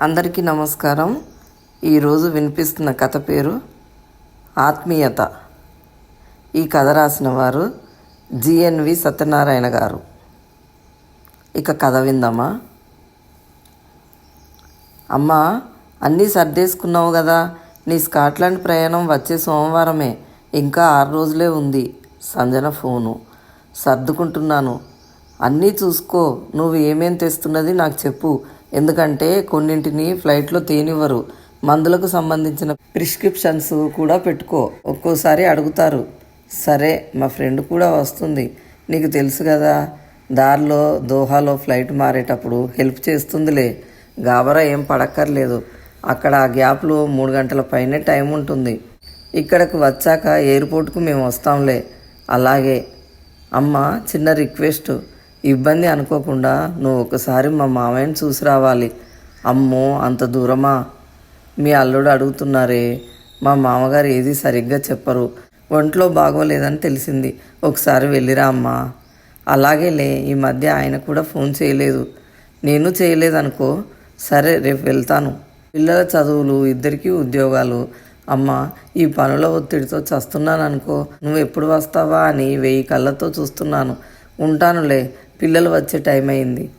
అందరికీ నమస్కారం. ఈరోజు వినిపిస్తున్న కథ పేరు ఆత్మీయత. ఈ కథ రాసిన వారు జిఎన్వి సత్యనారాయణ గారు. ఇక కథ విందమ్మా అమ్మా అన్నీ సర్దేసుకున్నావు కదా నీ స్కాట్లాండ్ ప్రయాణం వచ్చే సోమవారమే. ఇంకా ఆరు రోజులే ఉంది. సంజన ఫోను. సర్దుకుంటున్నాను. అన్నీ చూసుకో. నువ్వు ఏమేం తెస్తున్నది నాకు చెప్పు. ఎందుకంటే కొన్నింటిని ఫ్లైట్లో తేనివ్వరు. మందులకు సంబంధించిన ప్రిస్క్రిప్షన్స్ కూడా పెట్టుకో. ఒక్కోసారి అడుగుతారు. సరే మా ఫ్రెండ్ కూడా వస్తుంది. నీకు తెలుసు కదా దారిలో దోహాలో ఫ్లైట్ మారేటప్పుడు హెల్ప్ చేస్తుందిలే. గాబరా ఏం పడక్కర్లేదు. అక్కడ ఆ గ్యాప్లో మూడు గంటల పైనే టైం ఉంటుంది. ఇక్కడికి వచ్చాక ఎయిర్పోర్ట్కు మేము వస్తాంలే. అలాగే. అమ్మ చిన్న రిక్వెస్ట్. ఇబ్బంది అనుకోకుండా నువ్వు ఒకసారి మా మామయ్యని చూసి రావాలి. అమ్మో అంత దూరమా? మీ అల్లుడు అడుగుతున్నారే. మా మామగారు ఏది సరిగ్గా చెప్పరు. ఒంట్లో బాగోలేదని తెలిసింది. ఒకసారి వెళ్ళిరా అమ్మా. అలాగేలే ఈ మధ్య ఆయన కూడా ఫోన్ చేయలేదు. నేను చేయలేదనుకో సరే రేపు వెళ్తాను. పిల్లల చదువులు ఇద్దరికీ ఉద్యోగాలు. అమ్మ ఈ పనుల ఒత్తిడితో చస్తున్నాను అనుకో నువ్వు ఎప్పుడు వస్తావా అని వెయ్యి కళ్ళతో చూస్తున్నాను. ఉంటానులే పిల్లలు వచ్చే టైం అయింది.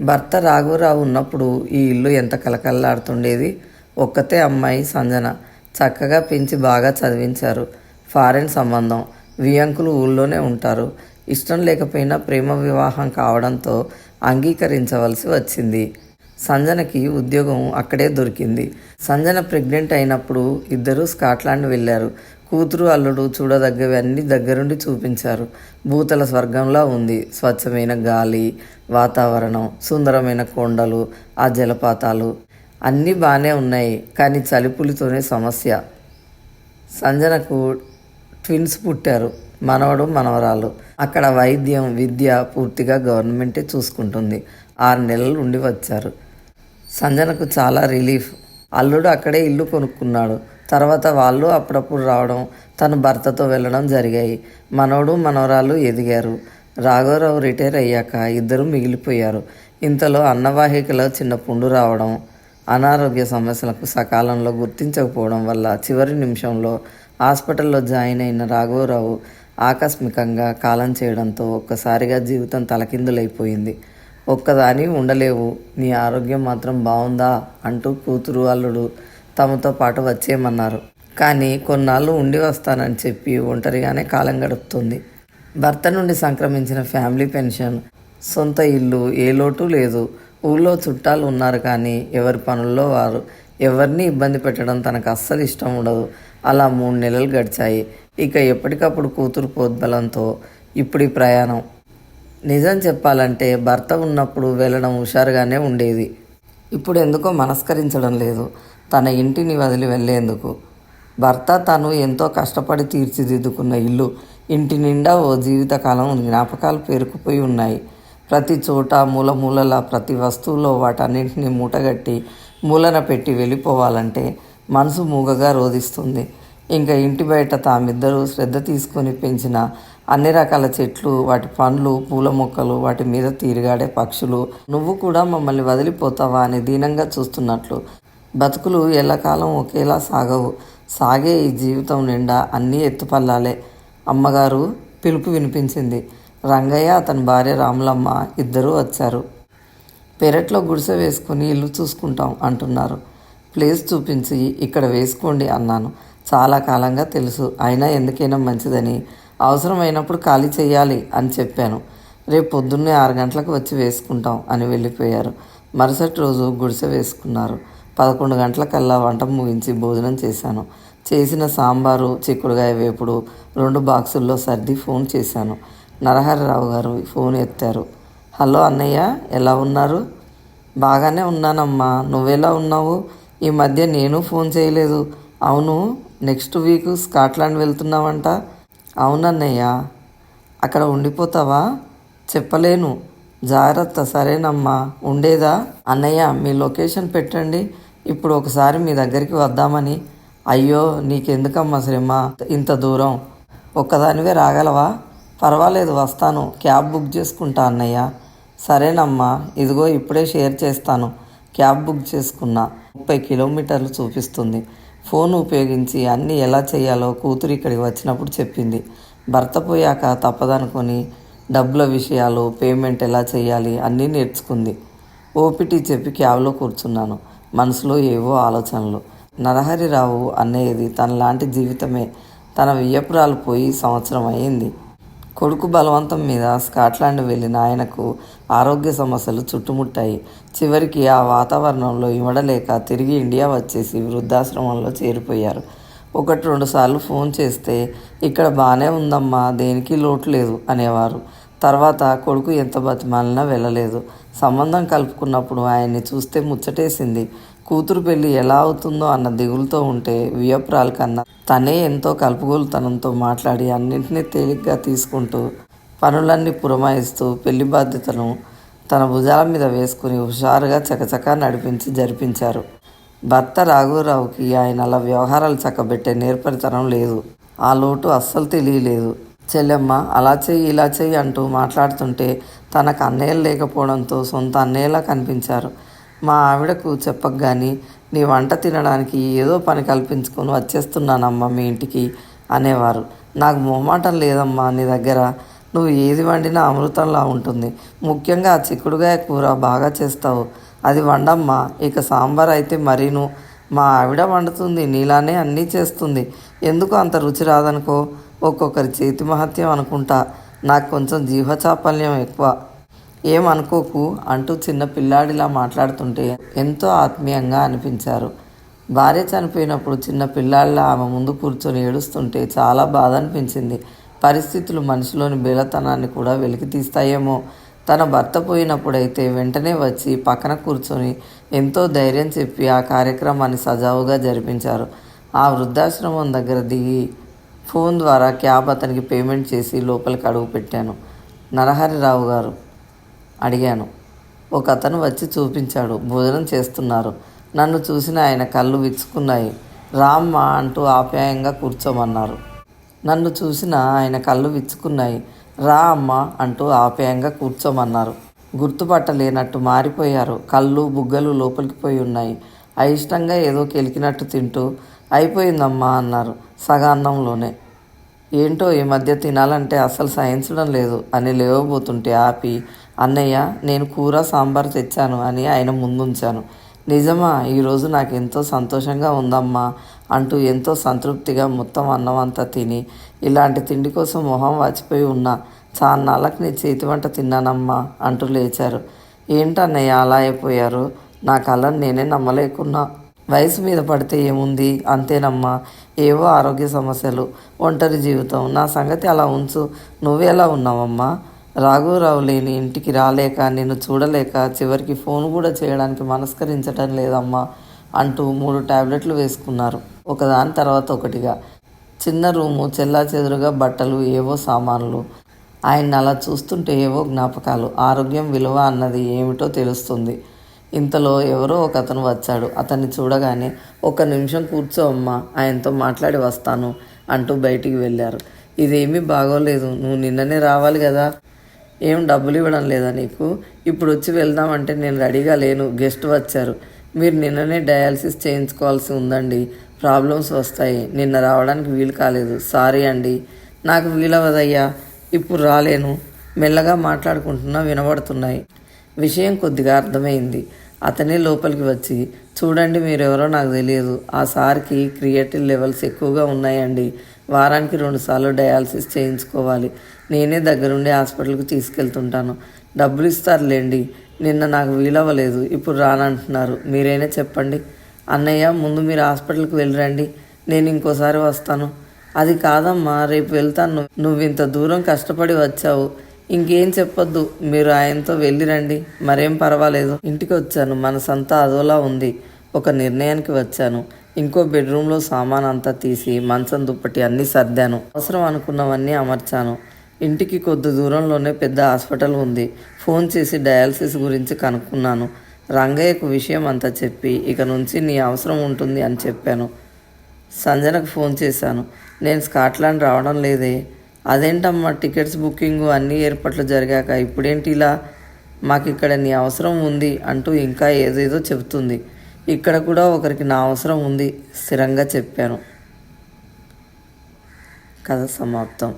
భర్త రాఘవరావు ఉన్నప్పుడు ఈ ఇల్లు ఎంత కలకల్లాడుతుండేది ఒక్కతే అమ్మాయి సంజన. చక్కగా పెంచి బాగా చదివించారు. ఫారెన్ సంబంధం. వియంకులు ఊళ్ళోనే ఉంటారు. ఇష్టం లేకపోయినా ప్రేమ వివాహం కావడంతో అంగీకరించవలసి వచ్చింది. సంజనకి ఉద్యోగం అక్కడే దొరికింది. సంజన ప్రెగ్నెంట్ అయినప్పుడు ఇద్దరూ స్కాట్లాండ్ వెళ్ళారు. కూతురు అల్లుడు చూడదగ్గవి అన్నీ దగ్గరుండి చూపించారు. భూతల స్వర్గంలా ఉంది. స్వచ్ఛమైన గాలి వాతావరణం సుందరమైన కొండలు ఆ జలపాతాలు అన్నీ బాగానే ఉన్నాయి. కానీ చలిపులితోనే సమస్య. సంజనకు ట్విన్స్ పుట్టారు. మనవడు మనవరాలు అక్కడ వైద్యం విద్య పూర్తిగా గవర్నమెంటే చూసుకుంటుంది. ఆరు నెలలు ఉండి వచ్చారు. సంజనకు చాలా రిలీఫ్. అల్లుడు అక్కడే ఇల్లు కొనుక్కున్నాడు. తర్వాత వాళ్ళు అప్పుడప్పుడు రావడం తన భర్తతో వెళ్ళడం జరిగాయి. మనవడు మనవరాలు ఎదిగారు. రాఘవరావు రిటైర్ అయ్యాక ఇద్దరు మిగిలిపోయారు. ఇంతలో అన్నవాహికలో చిన్న పుండు రావడం అనారోగ్య సమస్యలకు సకాలంలో గుర్తించకపోవడం వల్ల చివరి నిమిషంలో హాస్పిటల్లో జాయిన్ అయిన రాఘవరావు ఆకస్మికంగా కాలం చేయడంతో ఒక్కసారిగా జీవితం తలకిందులైపోయింది. ఒక్కదాని ఉండలేవు. నీ ఆరోగ్యం మాత్రం బాగుందా అంటూ కూతురు అల్లుడు తమతో పాటు వచ్చేయమన్నారు. కానీ కొన్నాళ్ళు ఉండి వస్తానని చెప్పి ఒంటరిగానే కాలం గడుపుతుంది. భర్త నుండి సంక్రమించిన ఫ్యామిలీ పెన్షన్ సొంత ఇల్లు ఏ లోటు లేదు. ఊళ్ళో చుట్టాలు ఉన్నారు కానీ ఎవరి పనుల్లో వారు. ఎవరిని ఇబ్బంది పెట్టడం తనకు అస్సలు ఇష్టం ఉండదు. అలా మూడు నెలలు గడిచాయి. ఇక ఎప్పటికప్పుడు కూతురు పోద్బలంతో ఇప్పుడు ప్రయాణం. నిజం చెప్పాలంటే భర్త ఉన్నప్పుడు వెళ్ళడం హుషారుగానే ఉండేది. ఇప్పుడు ఎందుకో మనస్కరించడం లేదు. తన ఇంటిని వదిలి వెళ్ళేందుకు. భర్త తను ఎంతో కష్టపడి తీర్చిదిద్దుకున్న ఇల్లు ఇంటి నిండా ఓ జీవితకాలం జ్ఞాపకాలు పేరుకుపోయి ఉన్నాయి. ప్రతి చోట మూల మూలల ప్రతి వస్తువులో వాటన్నింటినీ మూటగట్టి మూలన పెట్టి వెళ్ళిపోవాలంటే మనసు మూగగా రోధిస్తుంది. ఇంకా ఇంటి బయట తామిద్దరూ శ్రద్ధ తీసుకొని పెంచిన అన్ని రకాల చెట్లు వాటి పండ్లు పూల మొక్కలు వాటి మీద తీరుగాడే పక్షులు. నువ్వు కూడా మమ్మల్ని వదిలిపోతావా అని దీనంగా చూస్తున్నట్లు. బతుకులు ఎల్లకాలం ఒకేలా సాగవు. సాగే ఈ జీవితం నిండా అన్నీ ఎత్తుపల్లాలే. అమ్మగారు పిలుపు వినిపించింది. రంగయ్య అతని భార్య రాములమ్మ ఇద్దరూ వచ్చారు. పెరట్లో గుడిసె వేసుకుని ఇల్లు చూసుకుంటాం అంటున్నారు. ప్లేస్ చూపించి ఇక్కడ వేసుకోండి అన్నాను. చాలా కాలంగా తెలుసు. అయినా ఎందుకైనా మంచిదని. అవసరమైనప్పుడు ఖాళీ చేయాలి అని చెప్పాను. రేపు పొద్దున్నే ఆరు గంటలకు వచ్చి వేసుకుంటాం అని వెళ్ళిపోయారు. మరుసటి రోజు గుడిసె వేసుకున్నారు. పదకొండు గంటలకల్లా వంట ముగించి భోజనం చేశాను. చేసిన సాంబారు చిక్కుడుగాయ వేపుడు రెండు బాక్సుల్లో సర్ది ఫోన్ చేశాను. నరహరిరావు గారు ఫోన్ ఎత్తారు. హలో అన్నయ్య ఎలా ఉన్నారు? బాగానే ఉన్నానమ్మా. నువ్వెలా ఉన్నావు? ఈ మధ్య నేను ఫోన్ చేయలేదు. అవును నెక్స్ట్ వీక్ స్కాట్లాండ్ వెళ్తున్నావంట. అవునన్నయ్య. అక్కడ ఉండిపోతావా? చెప్పలేను. జాగ్రత్త సరేనమ్మా. ఉండేదా? అన్నయ్య మీ లొకేషన్ పెట్టండి. ఇప్పుడు ఒకసారి మీ దగ్గరికి వద్దామని. అయ్యో నీకెందుకమ్మా శ్రమ? ఇంత దూరం. ఒక్కదానివే రాగలవా? పర్వాలేదు వస్తాను. క్యాబ్ బుక్ చేసుకుంటా అన్నయ్య. సరేనమ్మా ఇదిగో ఇప్పుడే షేర్ చేస్తాను. క్యాబ్ బుక్ చేసుకున్నా. ముప్పై కిలోమీటర్లు చూపిస్తుంది. ఫోన్ ఉపయోగించి అన్నీ ఎలా చేయాలో కూతురు ఇక్కడికి వచ్చినప్పుడు చెప్పింది. భర్త పోయాక తప్పదనుకొని డబ్బుల విషయాలు పేమెంట్ ఎలా చేయాలి అన్నీ నేర్చుకుంది. ఓపిటి చెప్పి క్యాబ్లో కూర్చున్నాను. మనసులో ఏవో ఆలోచనలు. నరహరిరావు అనేది తనలాంటి జీవితమే. తన వియ్యపురాలు పోయి సంవత్సరం అయింది కొడుకు బలవంతం మీద స్కాట్లాండ్ వెళ్ళిన ఆయనకు ఆరోగ్య సమస్యలు చుట్టుముట్టాయి. చివరికి ఆ వాతావరణంలో ఇవ్వడలేక తిరిగి ఇండియా వచ్చేసి వృద్ధాశ్రమంలో చేరిపోయారు. ఒకటి రెండు సార్లు ఫోన్ చేస్తే ఇక్కడ బాగానే ఉందమ్మా దేనికి లోటు లేదు అనేవారు. తర్వాత కొడుకు ఎంత బతిమాలినా వెళ్ళలేదు. సంబంధం కలుపుకున్నప్పుడు ఆయన్ని చూస్తే ముచ్చటేసింది. కూతురు పెళ్ళి ఎలా అవుతుందో అన్న దిగులుతో ఉంటే వియప్రాల్ కన్నా తనే ఎంతో కలుపుగోలుతనంతో మాట్లాడి అన్నింటినీ తేలిగ్గా తీసుకుంటూ పనులన్నీ పురమాయిస్తూ పెళ్ళి బాధ్యతను తన భుజాల మీద వేసుకుని హుషారుగా చకచకా నడిపించి జరిపించారు. భర్త రాఘవరావుకి ఆయన అలా వ్యవహారాలు చక్కబెట్టే నేర్పరితనం లేదు. ఆ లోటు అస్సలు తెలియలేదు. చెల్లెమ్మ అలా చెయ్యి ఇలా చెయ్యి అంటూ మాట్లాడుతుంటే తనకు అన్నయ్యలు లేకపోవడంతో సొంత అన్నయ్యలా కనిపించారు. మా ఆవిడకు చెప్పగాని నీ వంట తినడానికి ఏదో పని కల్పించుకొని వచ్చేస్తున్నానమ్మా మీ ఇంటికి అనేవారు. నాకు మొహమాటం లేదమ్మా నీ దగ్గర. నువ్వు ఏది వండినా అమృతంలా ఉంటుంది. ముఖ్యంగా ఆ చిక్కుడుగాయ కూర బాగా చేస్తావు. అది వండమ్మా. ఇక సాంబార్ అయితే మరీను. మా ఆవిడ వండుతుంది. నీలానే అన్నీ చేస్తుంది. ఎందుకు అంత రుచి రాదనుకో? ఒక్కొక్కరి చేతి మహత్యం అనుకుంటా. నాకు కొంచెం జీవచాపల్యం ఎక్కువ. ఏమనుకోకు అంటూ చిన్న పిల్లాడిలా మాట్లాడుతుంటే ఎంతో ఆత్మీయంగా అనిపించారు. భార్య చనిపోయినప్పుడు చిన్న పిల్లాడిలా ఆమె ముందు కూర్చొని ఏడుస్తుంటే చాలా బాధ అనిపించింది. పరిస్థితులు మనిషిలోని బేలతనాన్ని కూడా వెలికి తీస్తాయేమో. తన భర్త పోయినప్పుడైతే వెంటనే వచ్చి పక్కన కూర్చొని ఎంతో ధైర్యం చెప్పి ఆ కార్యక్రమాన్ని సజావుగా జరిపించారు. ఆ వృద్ధాశ్రమం దగ్గర దిగి ఫోన్ ద్వారా క్యాబ్ అతనికి పేమెంట్ చేసి లోపలికి అడుగు పెట్టాను. నరహరిరావు గారు అడిగాను. ఒక అతను వచ్చి చూపించాడు. భోజనం చేస్తున్నారు. నన్ను చూసిన ఆయన కళ్ళు విచ్చుకున్నాయి. రామ్మ అంటూ ఆప్యాయంగా కూర్చోమన్నారు. నన్ను చూసిన ఆయన కళ్ళు విచ్చుకున్నాయి. రా అమ్మ అంటూ ఆప్యాయంగా కూర్చోమన్నారు. గుర్తుపట్టలేనట్టు మారిపోయారు. కళ్ళు బుగ్గలు లోపలికి పోయి ఉన్నాయి. అయిష్టంగా ఏదో కెలికినట్టు తింటూ అయిపోయిందమ్మా అన్నారు సగాన్నంలోనే. ఏంటో ఈ మధ్య తినాలంటే అసలు సహించడం లేదు అని లేవబోతుంటే ఆపి అన్నయ్య నేను కూర సాంబార్ తెచ్చాను అని ఆయన ముందుంచాను. నిజమా ఈరోజు నాకు ఎంతో సంతోషంగా ఉందమ్మా అంటూ ఎంతో సంతృప్తిగా మొత్తం అన్నం అంతా తిని ఇలాంటి తిండి కోసం మొహం వాచిపోయి ఉన్నా చాన్నాళ్ళకి నీ చేతి వంట తిన్నానమ్మా అంటూ లేచారు. ఏంటన్నయ్య అలా అయిపోయారు? నా కళ్ళని నేనే నమ్మలేకున్నా. వయసు మీద పడితే ఏముంది? అంతేనమ్మా ఏవో ఆరోగ్య సమస్యలు ఒంటరి జీవితం. నా సంగతి అలా ఉంచు. నువ్వెలా ఉన్నావమ్మా? రాఘవరావు లేని ఇంటికి రాలేక నిన్ను చూడలేక చివరికి ఫోన్ కూడా చేయడానికి మనస్కరించటం లేదమ్మా అంటూ మూడు టాబ్లెట్లు వేసుకున్నారు. ఒకదాని తర్వాత ఒకటిగా. చిన్న రూము చెల్లా చెదురుగా బట్టలు ఏవో సామాన్లు. ఆయన్ని అలా చూస్తుంటే ఏవో జ్ఞాపకాలు. ఆరోగ్యం విలువ అన్నది ఏమిటో తెలుస్తుంది. ఇంతలో ఎవరో ఒక అతను వచ్చాడు. అతన్ని చూడగానే ఒక నిమిషం కూర్చో అమ్మా ఆయనతో మాట్లాడి వస్తాను అంటూ బయటికి వెళ్ళారు. ఇదేమీ బాగోలేదు. నువ్వు నిన్ననే రావాలి కదా? ఏం డబ్బులు ఇవ్వడం లేదా నీకు? ఇప్పుడు వచ్చి వెళ్దామంటే నేను రెడీగా లేను. గెస్ట్ వచ్చారు. మీరు నిన్ననే డయాలసిస్ చేయించుకోవాల్సి ఉందండి. ప్రాబ్లమ్స్ వస్తాయి. నిన్న రావడానికి వీలు కాలేదు. సారీ అండి. నాకు వీలవదయ్యా ఇప్పుడు రాలేను. మెల్లగా మాట్లాడుకుంటున్నా వినబడుతున్నాయి. విషయం కొద్దిగా అర్థమైంది. అతనే లోపలికి వచ్చి చూడండి మీరెవరో నాకు తెలియదు. ఆ సార్కి క్రియేటివ్ లెవెల్స్ ఎక్కువగా ఉన్నాయండి. వారానికి రెండుసార్లు డయాలసిస్ చేయించుకోవాలి. నేనే దగ్గరుండి హాస్పిటల్కి తీసుకెళ్తుంటాను. డబ్బులు ఇస్తారులేండి నిన్న నాకు వీలవ్వలేదు. ఇప్పుడు రానంటున్నారు. మీరైనా చెప్పండి. అన్నయ్య ముందు మీరు హాస్పిటల్కి వెళ్ళిరండి. నేను ఇంకోసారి వస్తాను. అది కాదమ్మా. రేపు వెళ్తాను. నువ్వు ఇంత దూరం కష్టపడి వచ్చావు. ఇంకేం చెప్పొద్దు. మీరు ఆయనతో వెళ్ళిరండి. మరేం పర్వాలేదు. ఇంటికి వచ్చాను. మనసంతా అదోలా ఉంది. ఒక నిర్ణయానికి వచ్చాను. ఇంకో బెడ్రూమ్లో సామాన్ అంతా తీసి మంచం దుప్పటి అన్నీ సర్దాను. అవసరం అనుకున్నవన్నీ అమర్చాను. ఇంటికి కొద్ది దూరంలోనే పెద్ద హాస్పిటల్ ఉంది. ఫోన్ చేసి డయాలసిస్ గురించి కనుక్కున్నాను. రంగయ్యకు విషయం అంతా చెప్పి ఇక నుంచి నీ అవసరం ఉంటుంది అని చెప్పాను. సంజనకు ఫోన్ చేశాను. నేను స్కాట్లాండ్ రావడం లేదే. అదేంటమ్మా టికెట్స్ బుకింగ్ అన్ని ఏర్పాట్లు జరిగాక ఇప్పుడేంటి ఇలా? మాకు ఇక్కడ నీ అవసరం ఉంది అంటూ ఇంకా ఏదేదో చెబుతుంది. ఇక్కడ కూడా ఒకరికి నా అవసరం ఉంది స్థిరంగా చెప్పాను. కథ సమాప్తం.